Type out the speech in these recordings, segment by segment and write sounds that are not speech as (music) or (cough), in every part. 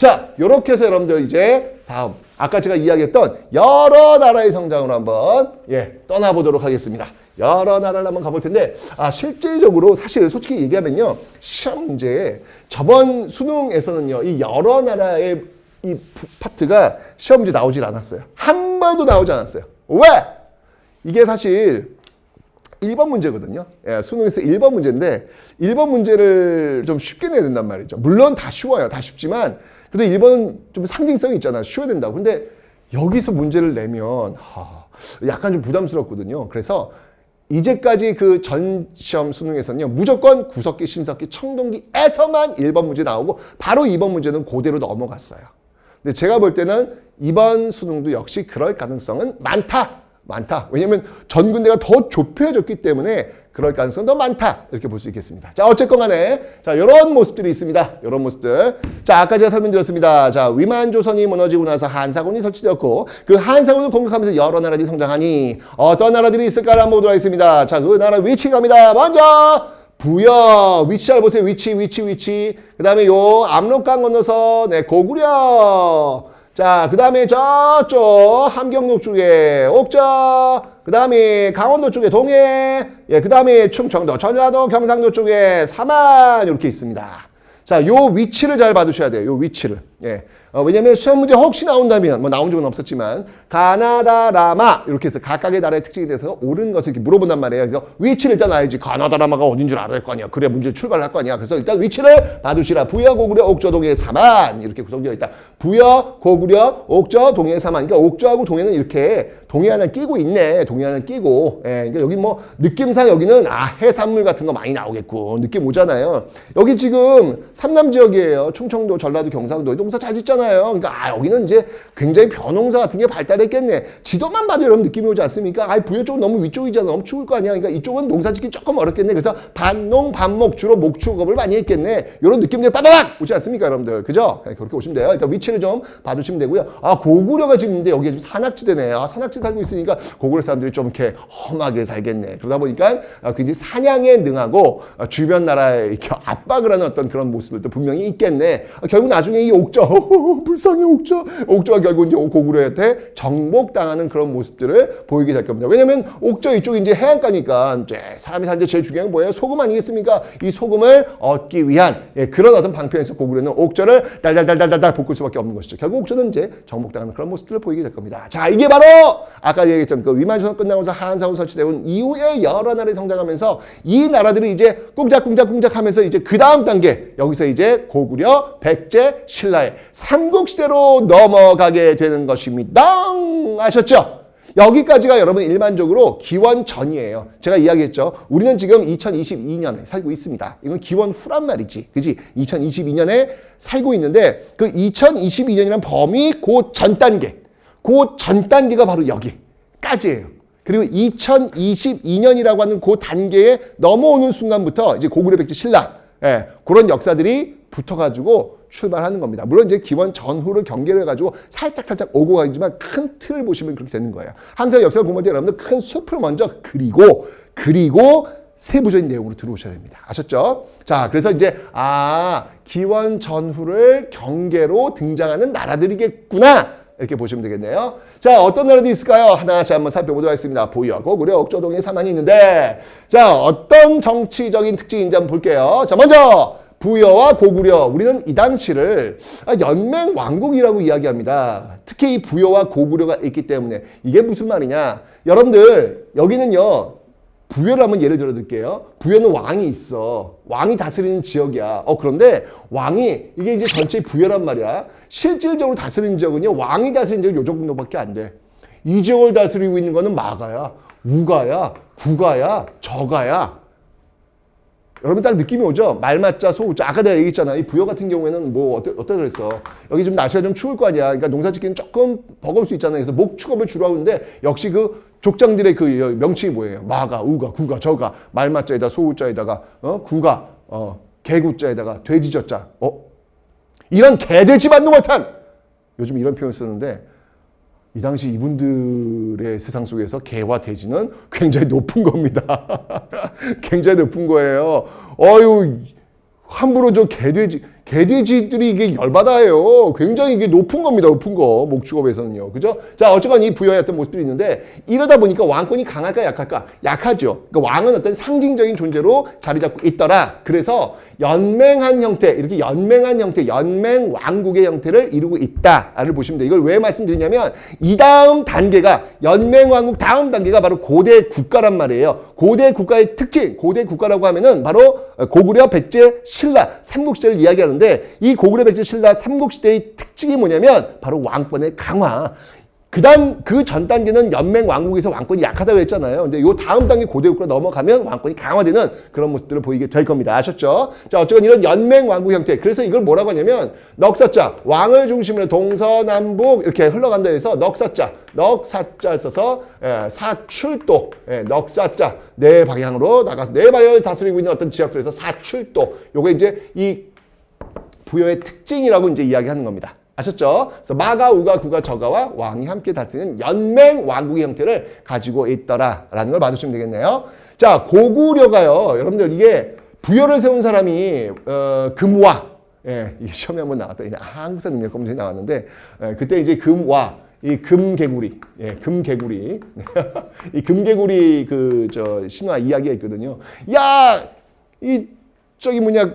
자, 요렇게 해서 여러분들 이제 다음 아까 제가 이야기했던 여러 나라의 성장으로 한번 예, 떠나보도록 하겠습니다. 여러 나라를 한번 가볼 텐데 아 실질적으로 사실 솔직히 얘기하면요 시험 문제에 저번 수능에서는요 이 여러 나라의 이 부- 파트가 시험 문제 나오질 않았어요. 한 번도 나오지 않았어요. 왜? 이게 사실 1번 문제거든요. 예, 수능에서 1번 문제인데 1번 문제를 좀 쉽게 내야 된단 말이죠. 물론 다 쉬워요. 다 쉽지만 그래도 1번은 좀 상징성이 있잖아요. 쉬워야 된다고. 근데 여기서 문제를 내면 하, 약간 좀 부담스럽거든요. 그래서 이제까지 그 전 시험 수능에서는요. 무조건 구석기, 신석기, 청동기에서만 1번 문제 나오고 바로 2번 문제는 그대로 넘어갔어요. 근데 제가 볼 때는 이번 수능도 역시 그럴 가능성은 많다. 많다. 왜냐면 전 군대가 더 좁혀졌기 때문에 그럴 가능성이 더 많다. 이렇게 볼 수 있겠습니다. 자, 어쨌건 간에 자, 이런 모습들이 있습니다. 이런 모습들. 자, 아까 제가 설명드렸습니다. 자, 위만 조선이 무너지고 나서 한사군이 설치되었고 그 한사군을 공격하면서 여러 나라들이 성장하니 어떤 나라들이 있을까를 한번 보도록 하겠습니다. 자, 그 나라 위치 갑니다. 먼저 부여 위치 잘 보세요 위치 위치 위치 그 다음에 요 압록강 건너서 네 고구려 자 그 다음에 저쪽 함경도 쪽에 옥저 그 다음에 강원도 쪽에 동해 예 그 다음에 충청도 전라도 경상도 쪽에 삼안 이렇게 있습니다 자 요 위치를 잘 봐두셔야 돼요 요 위치를 예 어, 왜냐면 시험 문제 혹시 나온다면 뭐 나온 적은 없었지만 가나다 라마 이렇게 해서 각각의 나라의 특징에 대해서 옳은 것을 이렇게 물어본단 말이에요. 그래서 위치를 일단 알지. 가나다 라마가 어딘 줄 알아야 할 거 아니야. 그래 문제 출발할 거 아니야. 그래서 일단 위치를 봐두시라. 부여 고구려 옥저 동해 삼안 이렇게 구성되어 있다. 부여 고구려 옥저 동해 삼안. 그러니까 옥저하고 동해는 이렇게 동해 하나 끼고 있네. 동해 하나 끼고. 예, 그러니까 여기 뭐 느낌상 여기는 아 해산물 같은 거 많이 나오겠고 느낌 오잖아요. 여기 지금 삼남 지역이에요. 충청도, 전라도, 경상도 농사 잘 짓잖아요. 그러니까 아 여기는 이제 굉장히 벼농사 같은 게 발달했겠네. 지도만 봐도 여러분 느낌이 오지 않습니까? 아 부여 쪽은 너무 위쪽이잖아. 너무 추울 거 아니야. 그러니까 이쪽은 농사 짓기 조금 어렵겠네. 그래서 반농 반목 주로 목축업을 많이 했겠네. 이런 느낌들이 빠바박 오지 않습니까, 여러분들? 그죠? 네, 그렇게 오시면 돼요. 일단 위치를 좀 봐주시면 되고요. 아 고구려가 지금 있는데 여기가 지금 산악지대네. 아 산악지 살고 있으니까 고구려 사람들이 좀 이렇게 험하게 살겠네. 그러다 보니까 아, 굉장히 사냥에 능하고 아, 주변 나라에 이렇게 압박을 하는 어떤 그런 모습들도 분명히 있겠네. 아, 결국 나중에 이 옥저 (laughs) 불쌍해 옥저 옥저가 결국 이제 고구려한테 정복당하는 그런 모습들을 보이게 될 겁니다. 왜냐면 옥저 이쪽이 이제 해안가니까 이제 사람이 살때 제일 중요한 게 뭐예요? 소금 아니겠습니까? 이 소금을 얻기 위한 예, 그런 어떤 방편에서 고구려는 옥저를 달달달달달달 볶을 수밖에 없는 것이죠. 결국 옥저는 이제 정복당하는 그런 모습들을 보이게 될 겁니다. 자, 이게 바로 아까 얘기했던 그 위만조선 끝나고서 한사원 설치되온 이후에 여러 나라들이 성장하면서 이 나라들이 이제 꿍짝꿍짝꿍짝 하면서 이제 그 다음 단계 여기서 이제 고구려, 백제, 신라의 삼국시대로 넘어가게 되는 것입니다. 아셨죠? 여기까지가 여러분 일반적으로 기원 전이에요. 제가 이야기했죠. 우리는 지금 2022년에 살고 있습니다. 이건 기원 후란 말이지. 그지? 2022년에 살고 있는데 그 2022년이란 범위 그 전 단계. 그 전 단계가 바로 여기까지예요. 그리고 2022년이라고 하는 그 단계에 넘어오는 순간부터 이제 고구려 백제 신라 예, 그런 역사들이 붙어가지고 출발하는 겁니다. 물론 이제 기원 전후를 경계를 해가지고 살짝 살짝 오고 가지만 큰 틀을 보시면 그렇게 되는 거예요. 항상 역사 공부할 때 여러분들 큰 숲을 먼저 그리고 그리고 세부적인 내용으로 들어오셔야 됩니다. 아셨죠? 자, 그래서 이제 아 기원 전후를 경계로 등장하는 나라들이겠구나. 이렇게 보시면 되겠네요. 자, 어떤 나라들이 있을까요? 하나씩 한번 살펴보도록 하겠습니다. 보여, 고구려, 옥조동에 사만이 있는데, 자, 어떤 정치적인 특징인지 한번 볼게요. 자, 먼저, 부여와 고구려. 우리는 이 당시를 아, 연맹 왕국이라고 이야기합니다. 특히 이 부여와 고구려가 있기 때문에. 이게 무슨 말이냐? 여러분들, 여기는요, 부여를 한번 예를 들어 드릴게요. 부여는 왕이 있어. 왕이 다스리는 지역이야. 어, 그런데 왕이, 이게 이제 전체 부여란 말이야. 실질적으로 다스리는 지역은요, 왕이 다스리는 지역은 요 정도밖에 안 돼. 이 지역을 다스리고 있는 거는 마가야, 우가야, 구가야, 저가야. 여러분 딱 느낌이 오죠? 말맞자 소우자. 아까 내가 얘기했잖아. 이 부여 같은 경우에는 뭐 어때 어때 그랬어? 여기 좀 날씨가 좀 추울 거 아니야. 그러니까 농사 짓기는 조금 버거울 수 있잖아요. 그래서 목축업을 주로 하는데 역시 그 족장들의 그 명칭이 뭐예요? 마가, 우가, 구가, 저가, 말맞자에다 소우자에다가 어 구가, 어 개구자에다가 돼지저자. 어 이런 개돼지 만능 못한 요즘 이런 표현 쓰는데 이 당시 이분들의 세상 속에서 개와 돼지는 굉장히 높은 겁니다. (laughs) 굉장히 높은 거예요. 어유 함부로 저 개돼지 개돼지들이 이게 열받아요. 굉장히 이게 높은 겁니다. 높은 거. 목축업에서는요. 그죠? 자, 어쨌건 이 부여의 어떤 모습들이 있는데 이러다 보니까 왕권이 강할까 약할까? 약하죠. 그러니까 왕은 어떤 상징적인 존재로 자리 잡고 있더라. 그래서 연맹한 형태, 이렇게 연맹한 형태, 연맹 왕국의 형태를 이루고 있다를 보시면 돼요. 이걸 왜 말씀드리냐면 이 다음 단계가 연맹 왕국 다음 단계가 바로 고대 국가란 말이에요. 고대 국가의 특징, 고대 국가라고 하면은 바로 고구려, 백제, 신라 삼국시대를 이야기하는 데 이 고구려, 백제, 신라 삼국시대의 특징이 뭐냐면 바로 왕권의 강화. 그다음 그 전 단계는 연맹 왕국에서 왕권이 약하다고 그랬잖아요. 근데 요 다음 단계 고대 국가로 넘어가면 왕권이 강화되는 그런 모습들을 보이게 될 겁니다. 아셨죠? 자, 어쨌건 이런 연맹 왕국 형태. 그래서 이걸 뭐라고 하냐면 넉사자, 왕을 중심으로 동서남북 이렇게 흘러간다 해서 넉사자, 넉사자를 써서 예, 사출도, 예, 넉사자 네 방향으로 나가서 네 방향을 다스리고 있는 어떤 지역들에서 사출도. 요게 이제 이 부여의 특징이라고 이제 이야기하는 겁니다. 아셨죠? 그래서 마가, 우가, 구가, 저가와 왕이 함께 다스리는 연맹 왕국의 형태를 가지고 있더라라는 걸 봐주시면 되겠네요. 자, 고구려가요. 여러분들 이게 부여를 세운 사람이 어, 금와 예, 이게 시험에 한번 나왔다. 항상 능력 검증이 나왔는데 예, 그때 이제 금와 이 금개구리, 예, 금개구리, (laughs) 이 금개구리 그 저 신화 이야기가 있거든요. 야, 이 저기 뭐냐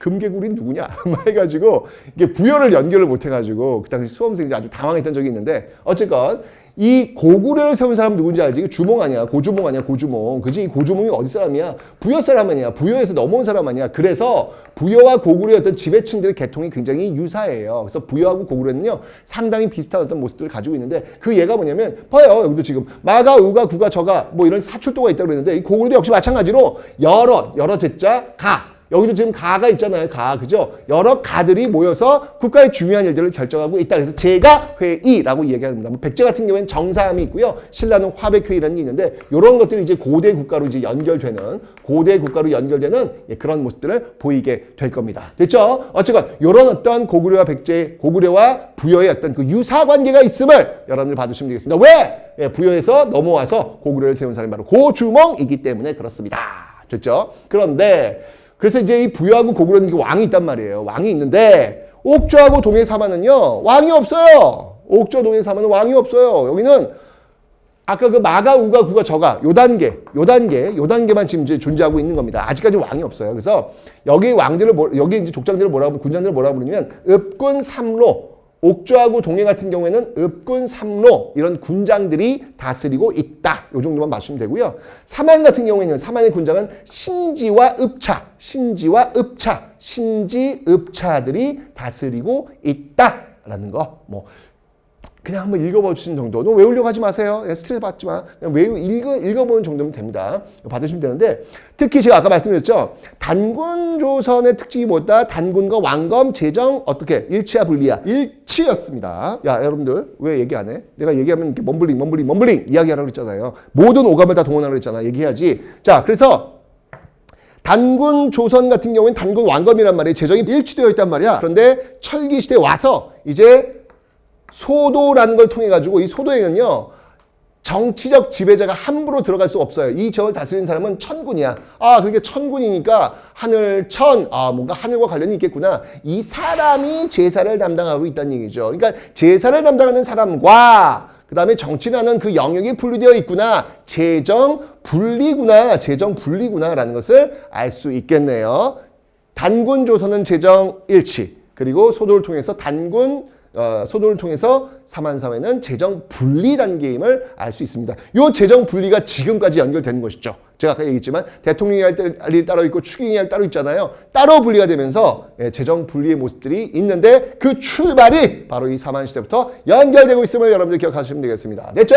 금개구리는 누구냐? (laughs) 막 해가지고 이게 부여를 연결을 못 해가지고 그 당시 수험생이 아주 당황했던 적이 있는데 어쨌건 이 고구려를 세운 사람 누군지 알지? 주몽 아니야? 고주몽 아니야? 고주몽. 그지? 이 고주몽이 어디 사람이야? 부여 사람 아니야? 부여에서 넘어온 사람 아니야? 그래서 부여와 고구려의 어떤 지배층들의 계통이 굉장히 유사해요. 그래서 부여하고 고구려는요 상당히 비슷한 어떤 모습들을 가지고 있는데 그 예가 뭐냐면 봐요. 여기도 지금 마가, 우가, 구가, 저가 뭐 이런 사출도가 있다고 그랬는데 이 고구려도 역시 마찬가지로 여러, 여러 제자, 가. 여기도 지금 가가 있잖아요. 가. 그죠? 여러 가들이 모여서 국가의 중요한 일들을 결정하고 있다. 그래서 제가 회의라고 이야기합니다. 뭐 백제 같은 경우에는 정사함이 있고요. 신라는 화백회의라는 게 있는데 이런 것들이 이제 고대 국가로 이제 연결되는 고대 국가로 연결되는 예, 그런 모습들을 보이게 될 겁니다. 됐죠? 어쨌건 이런 어떤 고구려와 백제, 고구려와 부여의 어떤 그 유사 관계가 있음을 여러분들 봐주시면 되겠습니다. 왜? 예, 부여에서 넘어와서 고구려를 세운 사람이 바로 고주몽이기 때문에 그렇습니다. 됐죠? 그런데 그래서 이제 이 부여하고 고구려는 왕이 있단 말이에요. 왕이 있는데 옥조하고 동해 사마는요 왕이 없어요. 옥조 동해 사마는 왕이 없어요. 여기는 아까 그 마가 우가 구가 저가 요 단계 요 단계 요 단계만 지금 이제 존재하고 있는 겁니다. 아직까지 왕이 없어요. 그래서 여기 왕들을 뭐, 여기 이제 족장들을 뭐라고 군장들을 뭐라고 부르냐면 읍군 삼로 옥조하고 동해 같은 경우에는 읍군 삼로 이런 군장들이 다스리고 있다. 요 정도만 맞추면 되고요. 사만 같은 경우에는 사만의 군장은 신지와 읍차, 신지와 읍차, 신지 읍차들이 다스리고 있다 라는 거. 뭐 그냥 한번 읽어봐 주신 정도. 너 외우려고 하지 마세요. 스트레스 받지 마. 그냥 외우, 읽어, 읽어보는 정도면 됩니다. 받으시면 되는데, 특히 제가 아까 말씀드렸죠. 단군 조선의 특징이 뭐다? 단군과 왕검, 재정, 어떻게? 일치야, 분리야? 일치였습니다. 야, 여러분들, 왜 얘기 안 해? 내가 얘기하면 이렇게 멈블링, 멈블링, 멈블링 이야기하라고 그랬잖아요. 모든 오감을 다 동원하라고 그랬잖아. 얘기해야지. 자, 그래서 단군 조선 같은 경우에는 단군 왕검이란 말이에요. 재정이 일치되어 있단 말이야. 그런데 철기 시대에 와서 이제 소도라는 걸 통해 가지고 이 소도에는요 정치적 지배자가 함부로 들어갈 수 없어요. 이 지역을 다스리는 사람은 천군이야. 아, 그게 천군이니까 하늘 천, 아, 뭔가 하늘과 관련이 있겠구나. 이 사람이 제사를 담당하고 있다는 얘기죠. 그러니까 제사를 담당하는 사람과 그 다음에 정치라는 그 영역이 분리되어 있구나. 재정 분리구나. 재정 분리구나라는 것을 알 수 있겠네요. 단군 조선은 재정 일치. 그리고 소도를 통해서 단군 어, 소도를 통해서 사만사회는 재정 분리 단계임을 알 수 있습니다. 이 재정 분리가 지금까지 연결되는 것이죠. 제가 아까 얘기했지만 대통령이 할 일이 따로 있고 추기경이 할 따로 있잖아요. 따로 분리가 되면서 예, 재정 분리의 모습들이 있는데 그 출발이 바로 이 사만 시대부터 연결되고 있음을 여러분들 기억하시면 되겠습니다. 됐죠?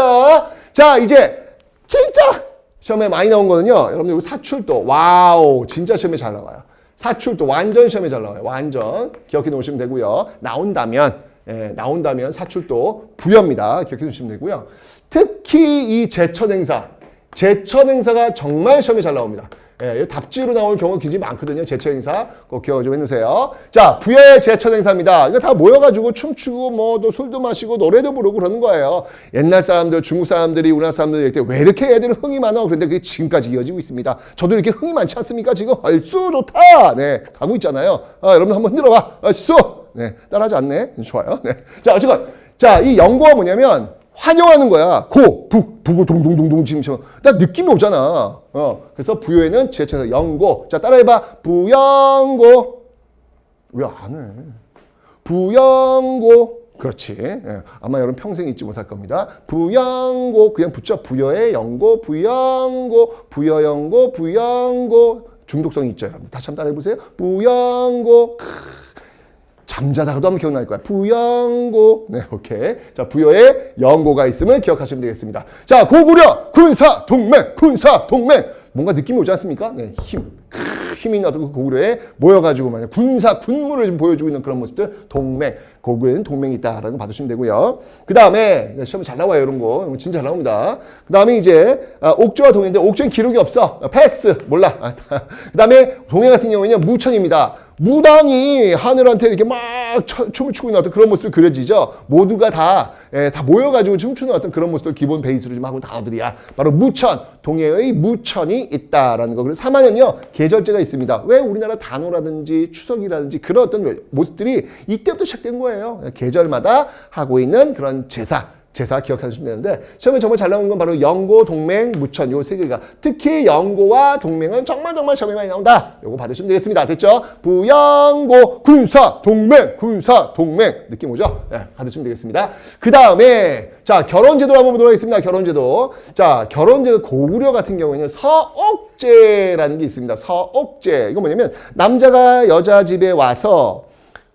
자 이제 진짜 시험에 많이 나온 거는요. 여러분들 사출도 와우 진짜 시험에 잘 나와요. 사출도 완전 시험에 잘 나와요. 완전 기억해 놓으시면 되고요. 나온다면 예, 나온다면 사출도 부여입니다. 기억해 두시면 되고요. 특히 이 제천 행사, 제천 행사가 정말 시험에 잘 나옵니다. 예, 이 답지로 나올 경우가 굉장히 많거든요. 제천 행사 꼭 기억 좀 해놓으세요. 자, 부여의 제천 행사입니다. 이거 다 모여가지고 춤추고 뭐 또 술도 마시고 노래도 부르고 그러는 거예요. 옛날 사람들, 중국 사람들이 우리나라 사람들이 이때 왜 이렇게 애들은 흥이 많아? 그런데 그게 지금까지 이어지고 있습니다. 저도 이렇게 흥이 많지 않습니까? 지금 얼쑤 좋다. 네, 가고 있잖아요. 아, 여러분 한번 들어봐. 얼쑤. 네, 따라하지 않네. 좋아요. 네. 자, 어쨌건 자, 이 연고가 뭐냐면 환영하는 거야. 고, 북, 북을 동동동동 지금 저, 나 느낌이 오잖아. 어, 그래서 부여에는 제쳐서 연고. 자, 따라해봐. 부연고. 왜 안 해? 부연고. 그렇지. 예, 아마 여러분 평생 잊지 못할 겁니다. 부연고. 그냥 붙여. 부여의 연고, 부연고, 부여연고, 부연고. 중독성이 있죠, 여러분. 다시 한번 따라해보세요. 부연고. 크. 잠자다가도 한번 기억날 거야. 부영고. 네, 오케이. 자, 부여에 영고가 있음을 기억하시면 되겠습니다. 자, 고구려, 군사, 동맹, 군사, 동맹. 뭔가 느낌이 오지 않습니까? 네, 힘. 크, 힘이 나도 그 고구려에 모여가지고 만약 군사, 군무를 좀 보여주고 있는 그런 모습들. 동맹. 고구려에는 동맹이 있다라는 거 받으시면 되고요. 그 다음에, 시험에 잘 나와요, 이런 거. 진짜 잘 나옵니다. 그 다음에 이제, 아, 옥조와 동해인데, 옥조는 기록이 없어. 패스. 몰라. (laughs) 그 다음에 동해 같은 경우에는 무천입니다. 무당이 하늘한테 이렇게 막 춰- 춤을 추고 있는 어떤 그런 모습이 그려지죠. 모두가 다, 예, 다 모여가지고 춤추는 어떤 그런 모습들 기본 베이스로 좀 하고 있는 단어들이야. 바로 무천, 동해의 무천이 있다라는 거. 그리고 사마는요, 계절제가 있습니다. 왜 우리나라 단오라든지 추석이라든지 그런 어떤 모습들이 이때부터 시작된 거예요. 계절마다 하고 있는 그런 제사. 제사 기억하시면 되는데 시험에 정말 잘 나오는 건 바로 영고, 동맹, 무천 요 세 개가 특히 영고와 동맹은 정말 정말 시험에 많이 나온다. 요거 받으시면 되겠습니다. 됐죠? 부영고, 군사, 동맹, 군사, 동맹 느낌 오죠? 네, 받으시면 되겠습니다. 그 다음에 자 결혼제도로 한번 보도록 하겠습니다. 결혼제도 자 결혼제도 고구려 같은 경우에는 서옥제라는 게 있습니다. 서옥제 이거 뭐냐면 남자가 여자 집에 와서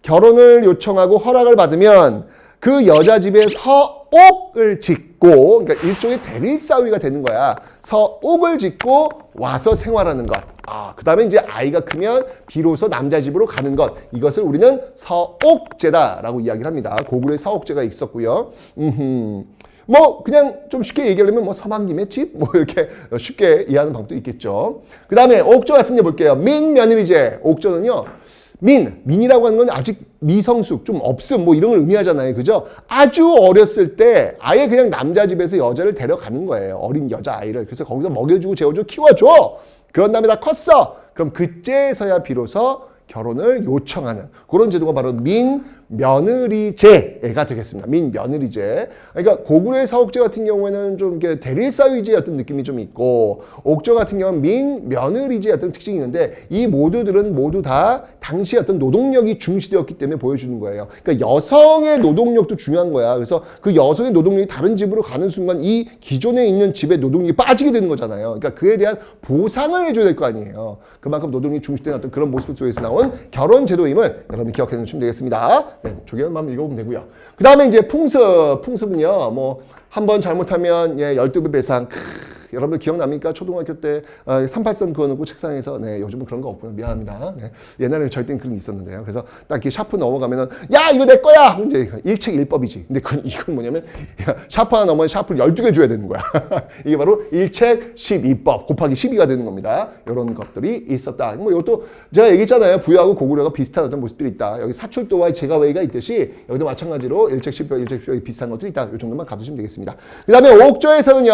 결혼을 요청하고 허락을 받으면 그 여자 집에 서 옥을 짓고 그러니까 일종의 대릴사위가 되는 거야. 서옥을 짓고 와서 생활하는 것. 아, 그다음에 이제 아이가 크면 비로소 남자 집으로 가는 것. 이것을 우리는 서옥제다라고 이야기를 합니다. 고구려에 서옥제가 있었고요. 음흠. 뭐 그냥 좀 쉽게 얘기하려면 뭐 서방님의 집 뭐 이렇게 쉽게 이해하는 방법도 있겠죠. 그다음에 옥조 같은 데 볼게요. 민며느리제. 옥조는요. 민, 민이라고 하는 건 아직 미성숙, 좀 없음, 뭐 이런 걸 의미하잖아요. 그죠? 아주 어렸을 때 아예 그냥 남자 집에서 여자를 데려가는 거예요. 어린 여자 아이를. 그래서 거기서 먹여주고 재워주고 키워줘. 그런 다음에 다 컸어. 그럼 그때서야 비로소 결혼을 요청하는 그런 제도가 바로 민 며느리제가 되겠습니다. 민 며느리제. 그러니까 고구려의 사옥제 같은 경우에는 좀 이렇게 대릴사위제 어떤 느낌이 좀 있고 옥조 같은 경우는 민 며느리제 어떤 특징이 있는데 이 모두들은 모두 다 당시 어떤 노동력이 중시되었기 때문에 보여주는 거예요. 그러니까 여성의 노동력도 중요한 거야. 그래서 그 여성의 노동력이 다른 집으로 가는 순간 이 기존에 있는 집의 노동력이 빠지게 되는 거잖아요. 그러니까 그에 대한 보상을 해줘야 될 거 아니에요. 그만큼 노동력이 중시된 어떤 그런 모습 속에서 나온 결혼 제도임을 여러분이 기억해 두시면 되겠습니다. 네, 조개만 읽어보면 되고요. 그 다음에 이제 풍습. 풍습은요, 뭐, 한 번 잘못하면, 예, 12배 배상. 크, 여러분들 기억납니까? 초등학교 때 어, 38선 그어놓고 책상에서 네 요즘은 그런 거 없고요 미안합니다. 네, 옛날에 저희 때는 그런 게 있었는데요. 그래서 딱 이렇게 샤프 넘어가면은 야 이거 내 거야. 이제 일책 일법이지. 근데 그건 이건 뭐냐면 야, 샤프 하나 넘어면 샤프를 12개 줘야 되는 거야. (laughs) 이게 바로 일책 12법 곱하기 12가 되는 겁니다. 이런 것들이 있었다. 뭐 이것도 제가 얘기했잖아요. 부여하고 고구려가 비슷한 어떤 모습들이 있다. 여기 사출도와 제가웨이가 있듯이 여기도 마찬가지로 일책 10법, 일책 10법이 비슷한 것들이 있다. 이 정도만 가두시면 되겠습니다. 그 다음에 옥조에서는요.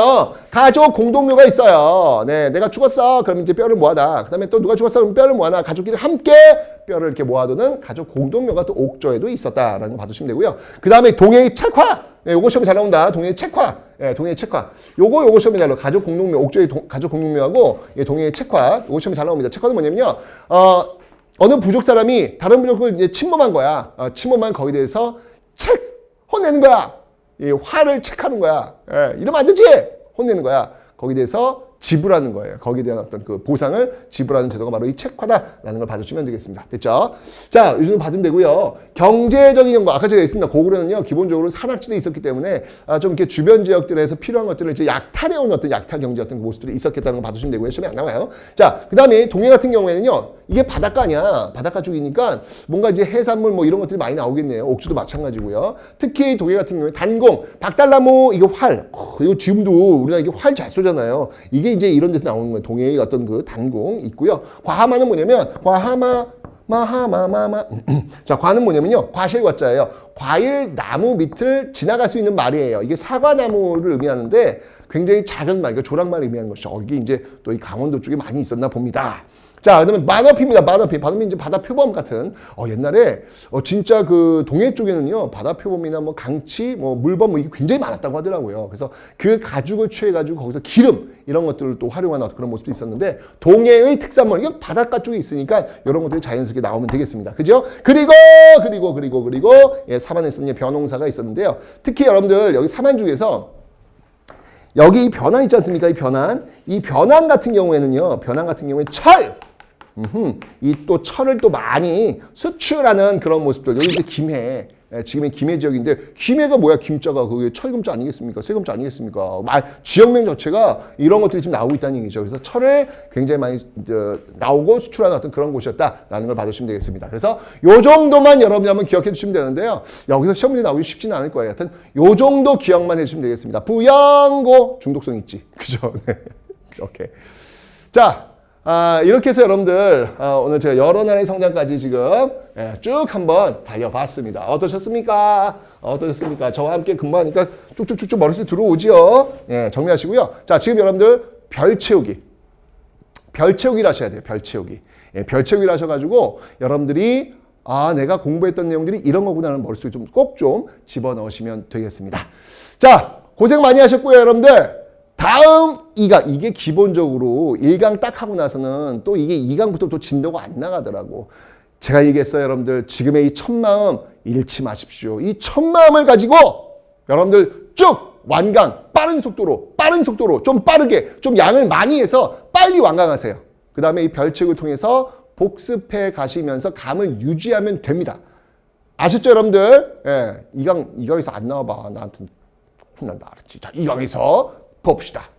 가족 공동묘가 있어요. 네, 내가 죽었어. 그럼 이제 뼈를 모아다. 그 다음에 또 누가 죽었어. 그럼 뼈를 모아놔. 가족끼리 함께 뼈를 이렇게 모아두는 가족 공동묘가 또 옥조에도 있었다라는 거 봐주시면 되고요. 그 다음에 동해의 책화. 네, 요거 시험에 잘 나온다. 동해의 책화. 예, 동해의 책화. 요거 요거 시험에 잘 나와. 가족 공동묘, 옥조의 동- 가족 공동묘하고 예, 동해의 책화. 요거 시험에 잘 나옵니다. 책화는 뭐냐면요. 어, 어느 부족 사람이 다른 부족을 이제 침범한 거야. 어, 침범한 거기에 대해서 책 혼내는 거야. 이 화를 체크하는 거야. 예, 이러면 안 되지. 혼내는 거야. 거기에 대해서 지불하는 거예요. 거기에 대한 어떤 그 보상을 지불하는 제도가 바로 이 책화다라는 걸 봐주시면 되겠습니다. 됐죠? 자, 이 정도 받으면 되고요. 경제적인 연구, 아까 제가 했습니다. 고구려는요, 기본적으로 산악지대에 있었기 때문에 아, 좀 이렇게 주변 지역들에서 필요한 것들을 이제 약탈해온 어떤 약탈 경제 그 모습들이 있었겠다는 걸 봐주시면 되고요. 시험에 안 나와요. 자, 그 다음에 동해 같은 경우에는요, 이게 바닷가 아니야. 바닷가 쪽이니까 뭔가 이제 해산물 뭐 이런 것들이 많이 나오겠네요. 옥주도 마찬가지고요. 특히 독일 같은 경우에 단공, 박달나무, 이거 활. 어, 이거 지금도 우리가 이게 활 잘 쏘잖아요. 이게 이제 이런 데서 나오는 거예요. 동해의 어떤 그 단공 있고요. 과하마는 뭐냐면 과하마 마하마마마. (clears throat) 자, 과는 뭐냐면요. 과실과자예요. 과일 나무 밑을 지나갈 수 있는 말이에요. 이게 사과나무를 의미하는데 굉장히 작은 말, 그러니까 조랑말을 의미하는 것이죠. 어, 이게 이제 또 이 강원도 쪽에 많이 있었나 봅니다. 자, 그다음에 만어피입니다. 만어피. 만어피 이제 바다 표범 같은. 어, 옛날에 어, 진짜 그 동해 쪽에는요 바다 표범이나 뭐 강치, 뭐 물범 뭐 이게 굉장히 많았다고 하더라고요. 그래서 그 가죽을 취해가지고 거기서 기름 이런 것들을 또 활용하는 그런 모습도 있었는데 동해의 특산물 이게 바닷가 쪽에 있으니까 이런 것들이 자연스럽게 나오면 되겠습니다. 그죠? 그리고 그리고 그리고 그리고 예, 사반에서는 이제 변홍사가 있었는데요. 특히 여러분들 여기 사반 중에서 여기 이 변환 있지 않습니까? 이 변환. 이 변환 같은 경우에는요. 변환 같은 경우에 철. 이 또 철을 또 많이 수출하는 그런 모습들. 여기 이제 김해. 예, 지금의 김해 지역인데 김해가 뭐야? 김자가 그게 철금자 아니겠습니까? 쇠금자 아니겠습니까? 말 지역명 자체가 이런 것들이 지금 나오고 있다는 얘기죠. 그래서 철을 굉장히 많이 저, 나오고 수출하는 어떤 그런 곳이었다라는 걸 봐주시면 되겠습니다. 그래서 요 정도만 여러분이 한번 기억해 주시면 되는데요. 여기서 시험 문제 나오기 쉽지는 않을 거예요. 하여튼 요 정도 기억만 해주시면 되겠습니다. 부양고 중독성 있지. (laughs) 그죠? 네. 오케이. 자, 아, 이렇게 해서 여러분들 아, 오늘 제가 여러 나라의 성장까지 지금 예, 쭉 한번 달려봤습니다. 어떠셨습니까? 어떠셨습니까? 저와 함께 근무하니까 쭉쭉쭉쭉 머릿속에 들어오지요. 예, 정리하시고요. 자, 지금 여러분들 별 채우기. 별 채우기를 하셔야 돼요. 별 채우기. 예, 별 채우기를 하셔가지고 여러분들이 아, 내가 공부했던 내용들이 이런 거구나라는 머릿속에 좀 꼭 좀 집어넣으시면 되겠습니다. 자, 고생 많이 하셨고요, 여러분들. 다음 2강 이게 기본적으로 1강 딱 하고 나서는 또 이게 2강부터 또 진도가 안 나가더라고. 제가 얘기했어요, 여러분들. 지금의 이 첫마음 잃지 마십시오. 이 첫마음을 가지고 여러분들 쭉 완강 빠른 속도로 빠른 속도로 좀 빠르게 좀 양을 많이 해서 빨리 완강하세요. 그 다음에 이 별책을 통해서 복습해 가시면서 감을 유지하면 됩니다. 아셨죠, 여러분들? 예, 이강 이강에서 안 나와봐. 나한테 혼난다, 알았지? 자, 이강에서 봅시다.